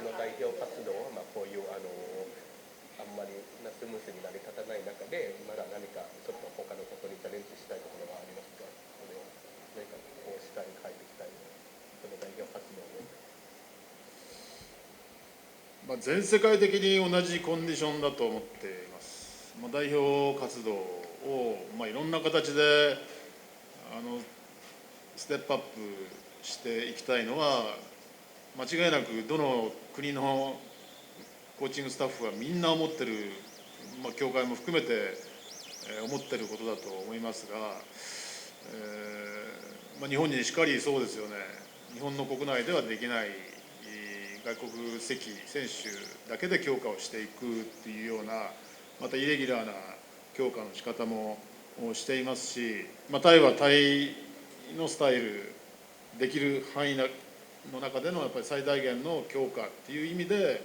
ちの代表活動は、まあ、こういうあのあんまりなスムーズに成り立たない中でまだ何かちょっと他のことにチャレンジしたいところはありますかそれを何かこうしたい変えていきたいその代表活動をまあ、全世界的に同じコンディションだと思っています、まあ、代表活動を、まあ、いろんな形であのステップアップしていきたいのは間違いなくどの国のコーチングスタッフはみんな思ってる、まあ、協会も含めてえ思ってることだと思いますが、えーまあ、日本にしっかりそうですよね。日本の国内ではできない外国籍選手だけで強化をしていくっていうようなまたイレギュラーな強化の仕方もしていますし、まあ、タイはタイのスタイルできる範囲なの中でのやっぱり最大限の強化っていう意味で、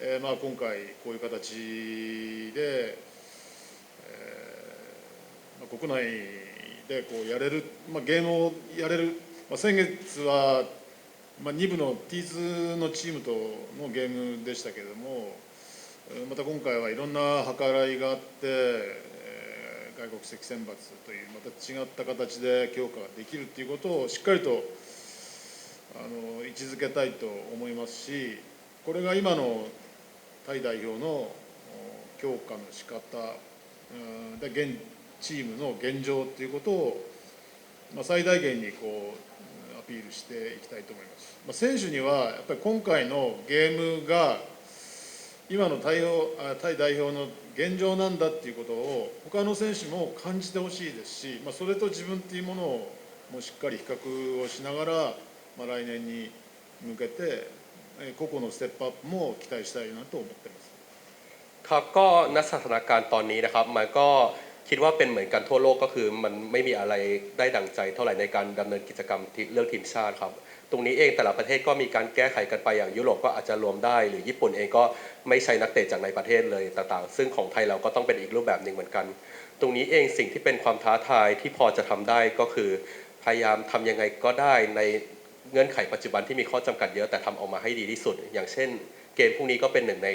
えーまあ今回こういう形で、えーまあ、国内でこうやれる、まあ、ゲームをやれる、まあ、先月は、まあ、2部の T2 のチームとのゲームでしたけれどもまた今回はいろんな計らいがあって、えー外国籍選抜というまた違った形で強化ができるということをしっかりとあの位置づけたいと思いますしこれが今のタイ代表の強化の仕方うんで現チームの現状ということを、まあ、最大限にこうアピールしていきたいと思います、まあ、選手にはやっぱり今回のゲームが今のタイタイ代表の現状なんだっていうことを他の選手も感じてほしいですし、まあ、それと自分っていうものをもうしっかり比較をしながら、まあ、来年に向けてえー個々のステップアップも期待したいなと思ってます。 ครับก็ณสถานการณ์ตอนนี้นะครับมันก็คิดว่าเป็นเหมือนกันทั่วโลกก็คือมันไม่มีอะไรได้ดังใจเท่าไหร่ในการดำเนินกิจกรรมที่เลือกทีมชาติครับ ตรงนี้เองแต่ละประเทศก็มีการแก้ไขกันไปอย่างยุโรปก็อาจจะรวมได้ หรือญี่ปุ่นเองก็ไม่ใช้นักเตะจากในประเทศเลยต่างๆ ซึ่งของไทยเราก็ต้องเป็นอีกรูปแบบหนึ่งเหมือนกัน ตรงนี้เองสิ่งที่เป็นความท้าทายที่พอจะทำได้ก็คือพยายามทำยังไงก็ได้ใน เงื่อนไขปัจจุบันที่มีข้อจำกัดเยอะแต่ทำออกมาให้ดีที่สุด อย่างเช่น เกมพวกนี้ก็เป็นหนึ่งใน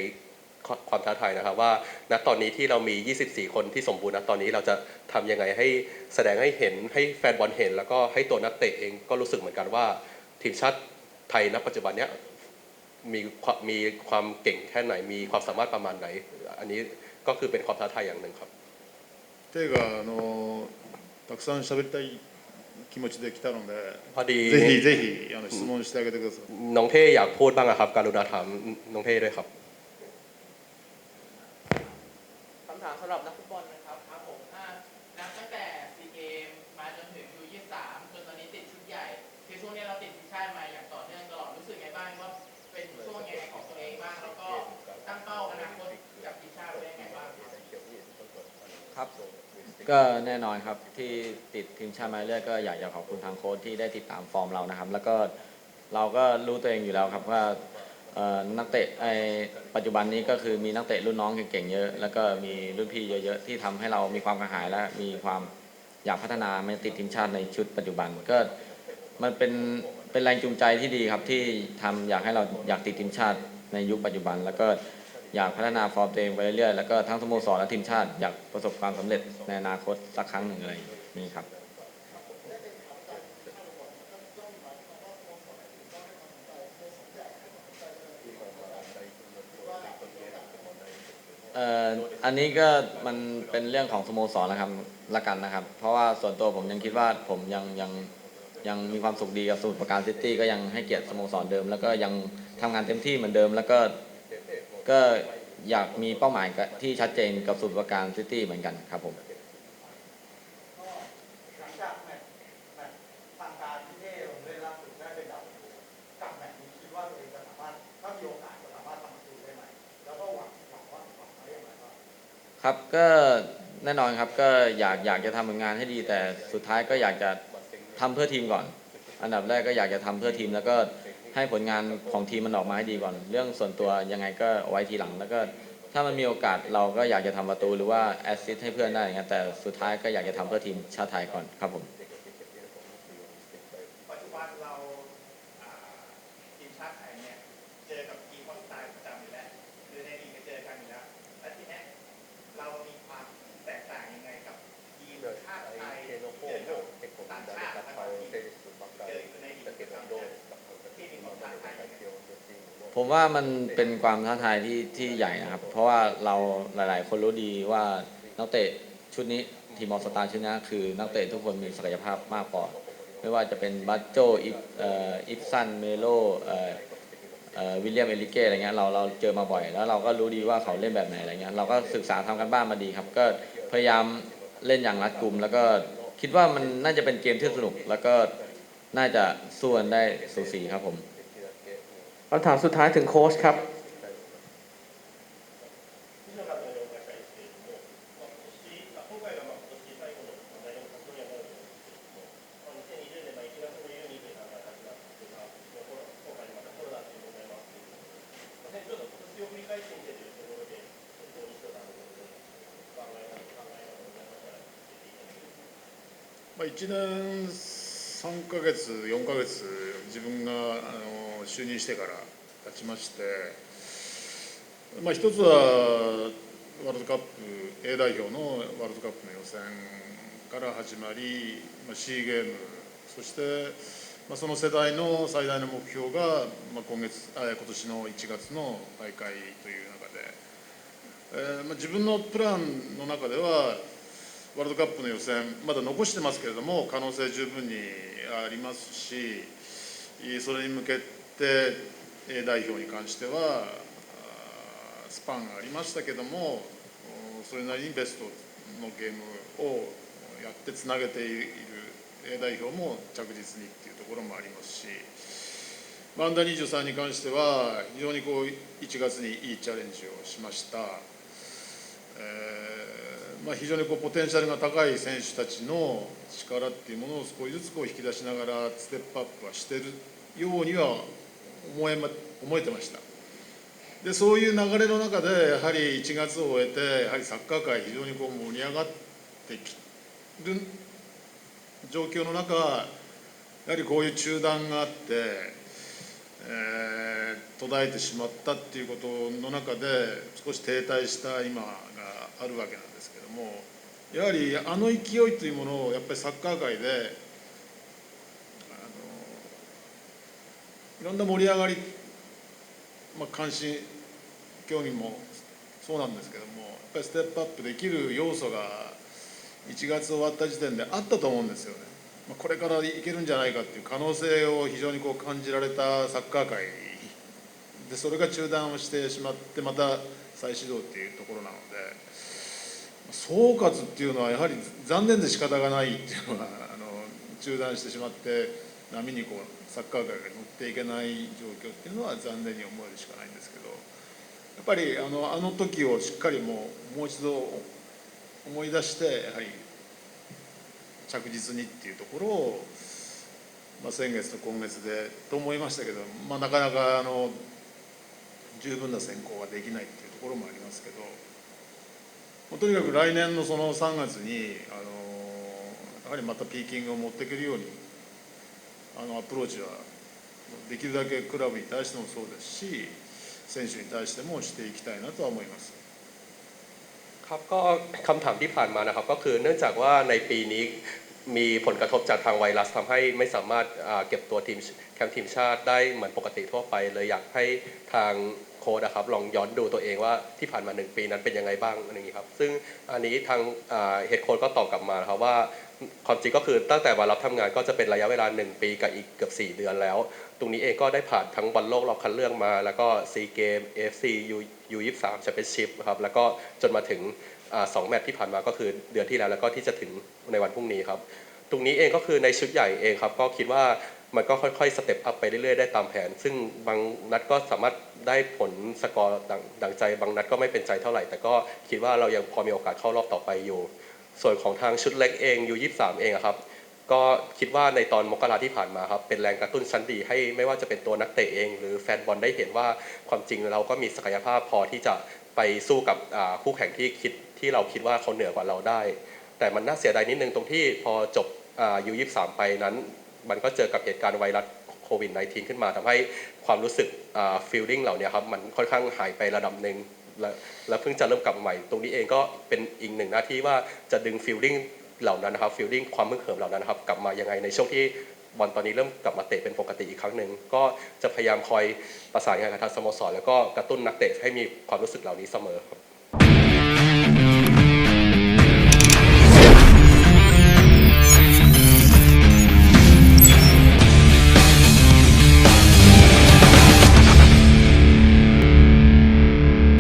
ความท้าทายนะครับว่าณตอนนี้ที่เรามี 24 คนที่สมบูรณ์ณตอนนี้เราจะทำยังไงให้แสดงให้เห็นให้แฟนบอลเห็น แล้วก็ให้ตัวนักเตะเองก็รู้สึกเหมือนกันว่าทีมชาติไทยณปัจจุบันเนี้ยมีความมีความเก่งแค่ไหนมีความสามารถประมาณไหน อันนี้ก็คือเป็นความท้าทายอย่างหนึ่งครับ テイがあのたくさん喋りたい 気持ちで来たので、 พอดี ぜひぜひあの質問してあげてください。 น้องเท่อยากพูดบ้างอะครับ การุณาถามน้องเท่ด้วยครับ คำถามสำหรับนัก ก ครับ ก็แน่นอนครับที่ติดทีมชาติมาเรื่อยก็อยากจะขอบคุณทางโค้ชที่ได้ติดตามฟอร์มเรานะครับ แล้วก็เราก็รู้ตัวเองอยู่แล้วครับว่าเอ่อนักเตะไอปัจจุบันนี้ก็คือมีนักเตะรุ่นน้องเก่งๆเยอะ แล้วก็มีรุ่นพี่เยอะๆที่ทำให้เรามีความกระหายและมีความอยากพัฒนามาติดทีมชาติในชุดปัจจุบันก็มันเป็นเป็นแรงจูงใจที่ดีครับที่ทำอยากให้เราอยากติดทีมชาติในยุคปัจจุบัน แล้วก็ อยากพัฒนาฟอร์มตัวเองไปเรื่อยๆ แล้วก็ทั้งสโมสรและทีมชาติอยากประสบความสำเร็จในอนาคตสักครั้งหนึ่งเลยนี่ครับเอ่ออันนี้ก็มันเป็นเรื่องของสโมสรแล้วครับละกันนะครับ เพราะว่าส่วนตัวผมยังคิดว่าผมยังยังยังมีความสุขดีกับสมุทรปราการซิตี้ก็ยังให้เกียรติสโมสรเดิม แล้วก็ยังทำงานเต็มที่เหมือนเดิมแล้วก็ ก็อยากมีเป้าหมายกับที่ชัดเจนกับสมุทรปราการซิตี้เหมือนกันครับผมหลังจากแมตช์แมตช์ทางการที่เท่ลงเล่นล่าสุดได้เป็นดาวกับแมตช์นี้คิดว่าตัวเองจะสามารถถ้ามีโอกาสจะสามารถทำประตูได้ไหมแล้วก็หวังหวังว่าหวังไว้อย่างไรบ้างครับก็แน่นอนครับก็อยากอยากจะทำผลงานให้ดีแต่สุดท้ายก็อยากจะทำเพื่อทีมก่อน อันดับแรกก็อยากจะทำเพื่อทีมแล้วก็ ให้ผลงานของทีมมันออกมาให้ดีก่อน เรื่องส่วนตัวยังไงก็เอาไว้ทีหลัง แล้วก็ถ้ามันมีโอกาสเราก็อยากจะทำประตูหรือว่าแอสซิสต์ให้เพื่อนได้อย่างเงี้ยแต่สุดท้ายก็อยากจะทำเพื่อทีมชาติไทยก่อนครับผม ปัจจุบันเราอ่าทีมชาติไทยเนี่ยเจอกับทีมคนตายประจำอยู่แล้วคือในลีกก็เจอกันอยู่แล้วและทีเนี้ยเรามีความแตกต่างยังไงกับทีมชาติไทยที่เจอกับต่างชาติแล้วก็ทีมเจออยู่ในลีกประจำเนี่ยที่มีความท้าทายยังไง ผมว่ามันเป็นความท้าทายที่ที่ใหญ่นะครับ เพราะว่าเราหลาย ๆ คนรู้ดีว่านักเตะชุดนี้ทีมออสตาร์ชุดนี้คือนักเตะทุกคนมีศักยภาพมากพอไม่ว่าจะเป็นบัตโจอิฟอิฟซันเมโลวิลเลียมเอลิเก้อะไรเงี้ยเราเราเจอมาบ่อย แล้วเราก็รู้ดีว่าเขาเล่นแบบไหนอะไรเงี้ยเราก็ศึกษาทำกันบ้านมาดีครับ ก็พยายามเล่นอย่างรัดกุม แล้วก็คิดว่ามันน่าจะเป็นเกมที่สนุก แล้วก็น่าจะสู้กันได้สูสีครับผม คำถามสุดท้ายถึงโค้ชครับ1年を振り返ってみてというところで、ちょっと西野さんの考え方、考え方ございましたら、教えていただけますか。まあ、1年3ヶ月、4ヶ月、自分があの就任してから経ちまして、まあ、一つはワールドカップ A 代表のワールドカップの予選から始まり、まあ、シーゲーム、そして、まあ、その世代の最大の目標が、まあ、今月あ今年の1月の大会という中で、えーまあ、自分のプランの中では、ワールドカップの予選、まだ残してますけれども、可能性十分にありますし、それに向けて A 代表に関しては、スパンがありましたけども、それなりにベストのゲームをやってつなげている A 代表も着実にっていうところもありますし、まあアンダー23に関しては、非常にこう1月にいいチャレンジをしました。えーまあ、非常にこうポテンシャルが高い選手たちの力っていうものを少しずつこう引き出しながらステップアップはしてるようには思え,、ま、思えてました。でそういう流れの中でやはり1月を終えてやはりサッカー界非常にこう盛り上がってきる状況の中やはりこういう中断があって、えー途絶えてしまったっていうことの中で少し停滞した今があるわけなんですけどもやはりあの勢いというものをやっぱりサッカー界であのいろんな盛り上がり、まあ、関心競技もそうなんですけどもやっぱりステップアップできる要素が1月終わった時点であったと思うんですよね。まこれからいけるんじゃないかっていう可能性を非常にこう感じられたサッカー界でそれが中断をしてしまってまた再始動っていうところなので総括っていうのはやはり残念で仕方がないっていうのはあの中断してしまって波にこうサッカー界が乗っていけない状況っていうのは残念に思えるしかないんですけどやっぱりあのあの時をしっかりもうもう一度思い出してやはり着実にっていうところを、まあ、先月と今月でと思いましたけど、まあ、なかなかあの十分な選考ができないっていうところもありますけど、とにかく来年のその3月にあのやはりまたピーキングを持っていけるようにあのアプローチはできるだけクラブに対してもそうですし選手に対してもしていきたいなとは思います。 ครับก็คำถามที่ผ่านมานะครับก็คือเนื่องจากว่าในปีนี้ มีผลกระทบจากทางไวรัสทำให้ไม่สามารถเก็บตัวทีมแคมป์ทีมชาติได้เหมือนปกติทั่วไป เลยอยากให้ทางโค้ดนะครับลองย้อนดูตัวเองว่าที่ผ่านมาหนึ่งปีนั้นเป็นยังไงบ้างอะไรอย่างนี้ครับซึ่งอันนี้ทางเฮดโค้ดก็ตอบกลับมาครับว่าความจริงก็คือตั้งแต่วันรับทำงานก็จะเป็นระยะเวลา 1 ปีกับอีกเกือบ 4 เดือนแล้ว ตรงนี้เองก็ได้ผ่านทั้งบอลโลกรอบคัดเลือกมา แล้วก็ซีเกม AFC U U23 แชมเปี้ยนชิพครับแล้วก็จนมาถึง สองแมตช์ที่ผ่านมาก็คือเดือนที่แล้วแล้วก็ที่จะถึงในวันพรุ่งนี้ครับ ตรงนี้เองก็คือในชุดใหญ่เองครับ ก็คิดว่ามันก็ค่อยๆสเต็ปอัพไปเรื่อยๆได้ตามแผน ซึ่งบางนัดก็สามารถได้ผลสกอร์ดังใจ บางนัดก็ไม่เป็นใจเท่าไหร่ แต่ก็คิดว่าเรายังพอมีโอกาสเข้ารอบต่อไปอยู่ ส่วนของทางชุดเล็กเองยู23 เองครับก็คิดว่าในตอนมกราที่ผ่านมาครับเป็นแรงกระตุ้นชั้นดีให้ไม่ว่าจะเป็นตัวนักเตะเอง หรือแฟนบอลได้เห็นว่าความจริงเราก็มีศักยภาพพอที่จะไปสู้กับคู่แข่งที่คิด ที่เราคิดว่าเขาเหนือกว่าเราได้ แต่มันน่าเสียดายนิดนึงตรงที่พอจบยูยี่สามไปนั้น มันก็เจอกับเหตุการณ์ไวรัสโควิด -19 ขึ้นมาทำให้ความรู้สึกฟีลลิ่งเหล่านี้ครับมันค่อนข้างหายไประดับหนึ่งและและเพิ่งจะเริ่มกลับมาใหม่ ตรงนี้เองก็เป็นอีกหนึ่งหน้าที่ว่าจะดึงฟีลลิ่งเหล่านั้นนะครับฟีลลิ่งความมึกเหิมเหล่านั้นนะครับกลับมายังไงในช่วงที่บอลตอนนี้เริ่มกลับมาเตะเป็นปกติอีกครั้งหนึ่งก็จะพยายามคอยประสานงานกับทางสโมสรแล้วก็กระตุ้นนักเตะให้มีความรู้สึกเหล่านี้เสมอครับ